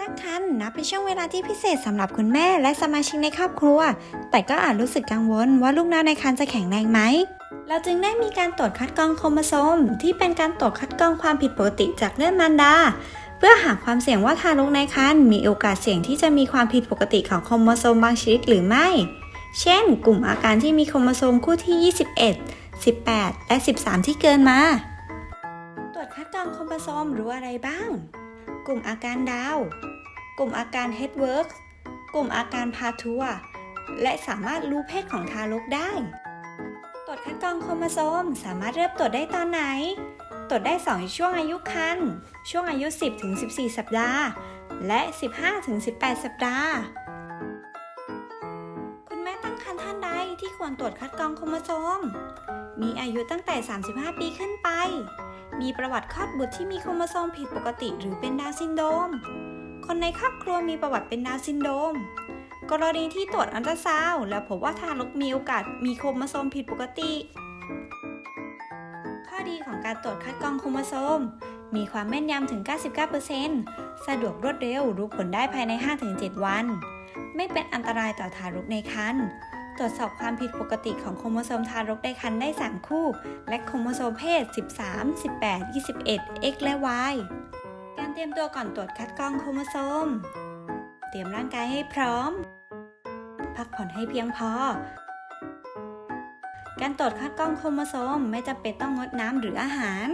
ตั้งครรภ์นับเป็นช่วงเวลาที่พิเศษสำหรับคุณแม่และสมาชิกในครอบครัว แต่ก็อาจรู้สึกกังวลว่าลูกน้อยในครรภ์จะแข็งแรงไหม เราจึงได้มีการตรวจคัดกรองโครโมโซม ที่เป็นการตรวจคัดกรองความผิดปกติจากเลือดมารดา เพื่อหาความเสี่ยงว่าทารกในครรภ์มีโอกาสเสี่ยงที่จะมีความผิดปกติของโครโมโซมบางชนิดหรือไม่ เช่น กลุ่มอาการที่มีโครโมโซมคู่ที่ 21 18 และ 13 ที่เกินมา ตรวจคัดกรองโครโมโซมรู้อะไรบ้าง กลุ่มอาการดาว กลุ่มอาการเฮดเวิร์กกลุ่มอาการพาทัวและสามารถรู้เพศของทารกได้ ตรวจคัดกรองโครโมโซมสามารถเริ่มตรวจได้ตอนไหน ตรวจได้ 2 ช่วงอายุครรภ์ช่วงอายุ 10-14 สัปดาห์ และ 15-18 สัปดาห์คุณแม่ตั้งครรภ์ท่านใดที่ควรตรวจคัดกรองโครโมโซม มีอายุตั้งแต่ 35 ปีขึ้นไป มีประวัติคลอดบุตรที่มีโครโมโซมผิดปกติหรือเป็นดาวซินโดม คนในครอบครัวมีประวัติเป็นดาวซินโดม กรณีที่ตรวจอัลตราซาว แล้วพบว่าทารกมีโอกาสมีโครโมโซมผิดปกติ ข้อดีของการตรวจคัดกรองโครโมโซม มีความแม่นยำถึง 99%สะดวกรวดเร็วรู้ผลได้ภายใน 5-7 วัน ไม่เป็นอันตรายต่อทารกในครรภ์ตรวจสอบความผิดปกติของโครโมโซมทารกในครรภ์ได้ 3 คู่ และโครโมโซมเพศ 13 18 21 X และ Y การเตรียมตัวก่อนตรวจคัดกรองโครโมโซม เตรียมร่างกายให้พร้อม พักผ่อนให้เพียงพอ การตรวจคัดกรองโครโมโซมไม่จำเป็นต้องงดน้ำหรืออาหาร